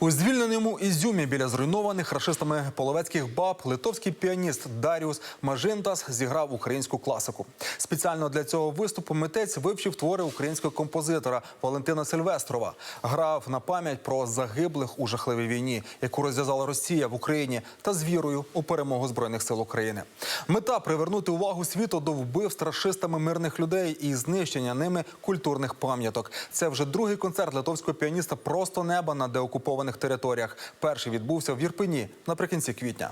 У звільненому Ізюмі біля зруйнованих рашистами половецьких баб литовський піаніст Даріус Мажинтас зіграв українську класику. Спеціально для цього виступу митець вивчив твори українського композитора Валентина Сильвестрова. Грав на пам'ять про загиблих у жахливій війні, яку розв'язала Росія в Україні, та з вірою у перемогу збройних сил України. Мета привернути увагу світу до вбивств рашистами мирних людей і знищення ними культурних пам'яток. Це вже другий концерт литовського піаніста Просто неба на деокупованих територіях. Перший відбувся в Ірпені наприкінці квітня.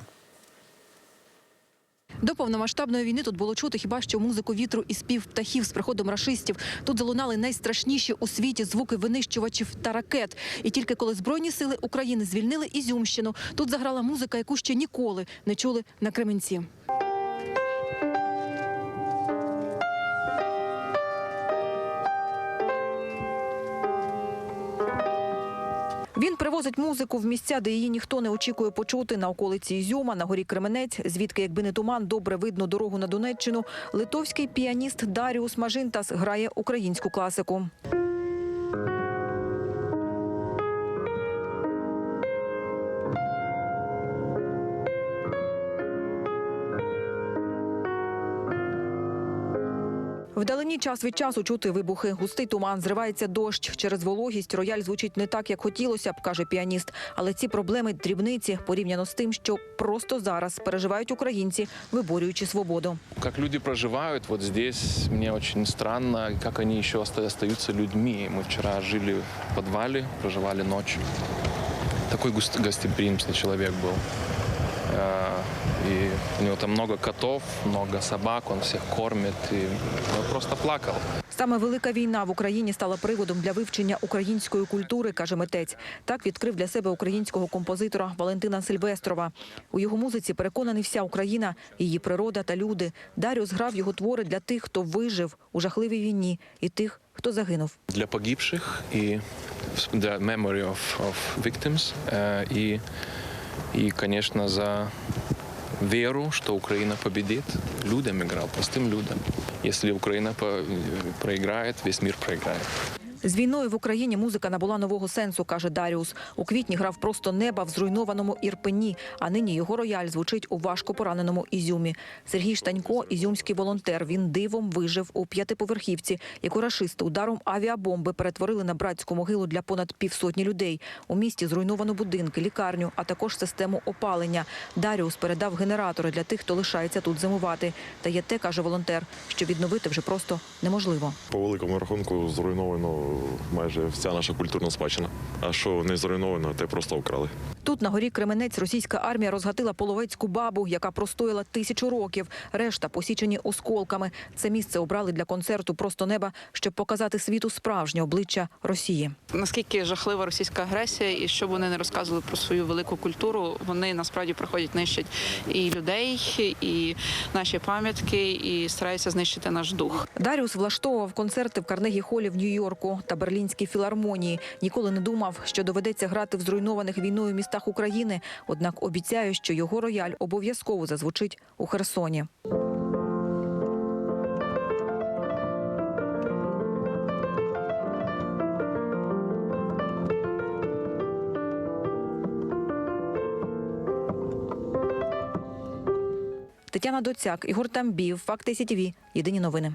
До повномасштабної війни тут було чути хіба що музику вітру і спів птахів з приходом рашистів. Тут залунали найстрашніші у світі звуки винищувачів та ракет. І тільки коли збройні сили України звільнили Ізюмщину, тут заграла музика, яку ще ніколи не чули на Кременці. Він привозить музику в місця, де її ніхто не очікує почути на околиці Ізюма, на горі Кременець, звідки, якби не туман, добре видно дорогу на Донеччину. Литовський піаніст Даріус Мажинтас грає українську класику. Вдалині час від часу чути вибухи. Густий туман, зривається дощ. Через вологість рояль звучить не так, як хотілося б, каже піаніст. Але ці проблеми дрібниці порівняно з тим, що просто зараз переживають українці, виборюючи свободу. Как люди проживают вот здесь, мне очень странно, как они еще оста- остаются людьми. Мы вчера жили в подвале, проживали ночь. Такой густ- гостеприимный человек был. Э, И у него там много котов, много собак, он всех кормит. И я просто плакал. Саме велика війна в Україні стала приводом для вивчення української культури, каже митець. Так відкрив для себе українського композитора Валентина Сильвестрова. У його музиці переконаний вся Україна, її природа та люди. Даріус грав його твори для тих, хто вижив у жахливій війні, і тих, хто загинув. Для погибших и для memory of, of victims. Э, И, и, конечно, за веру, что Украина победит. Людям играл, простым людям. Если Украина проиграет, весь мир проиграет. З війною в Україні музика набула нового сенсу, каже Даріус. У квітні грав просто неба в зруйнованому Ірпені, а нині його рояль звучить у важко пораненому Ізюмі. Сергій Штанько – ізюмський волонтер. Він дивом вижив у п'ятиповерхівці, яку рашисти ударом авіабомби перетворили на братську могилу для понад півсотні людей. У місті зруйновано будинки, лікарню, а також систему опалення. Даріус передав генератори для тих, хто лишається тут зимувати. Та є те, каже волонтер, що відновити вже просто неможливо. По великому рахунку зруйновано майже вся наша культурна спадщина. А що не зруйновано, те просто вкрали. Тут на горі Кременець російська армія розгатила половецьку бабу, яка простояла тисячу років. Решта посічені осколками. Це місце обрали для концерту просто неба, щоб показати світу справжнє обличчя Росії. наскільки жахлива російська агресія, і що б вони не розказували про свою велику культуру, вони насправді приходять нищать і людей, і наші пам'ятки, і стараються знищити наш дух. Даріус влаштовував концерти в Карнегі Холі в Нью-Йорку та Берлінській філармонії. Ніколи не думав, що доведеться грати в зруйнованих війною містах України. Однак обіцяє, що його рояль обов'язково зазвучить у Херсоні. Тетяна Доцяк, Ігор Тамбів, Факти СІТВ. Єдині новини.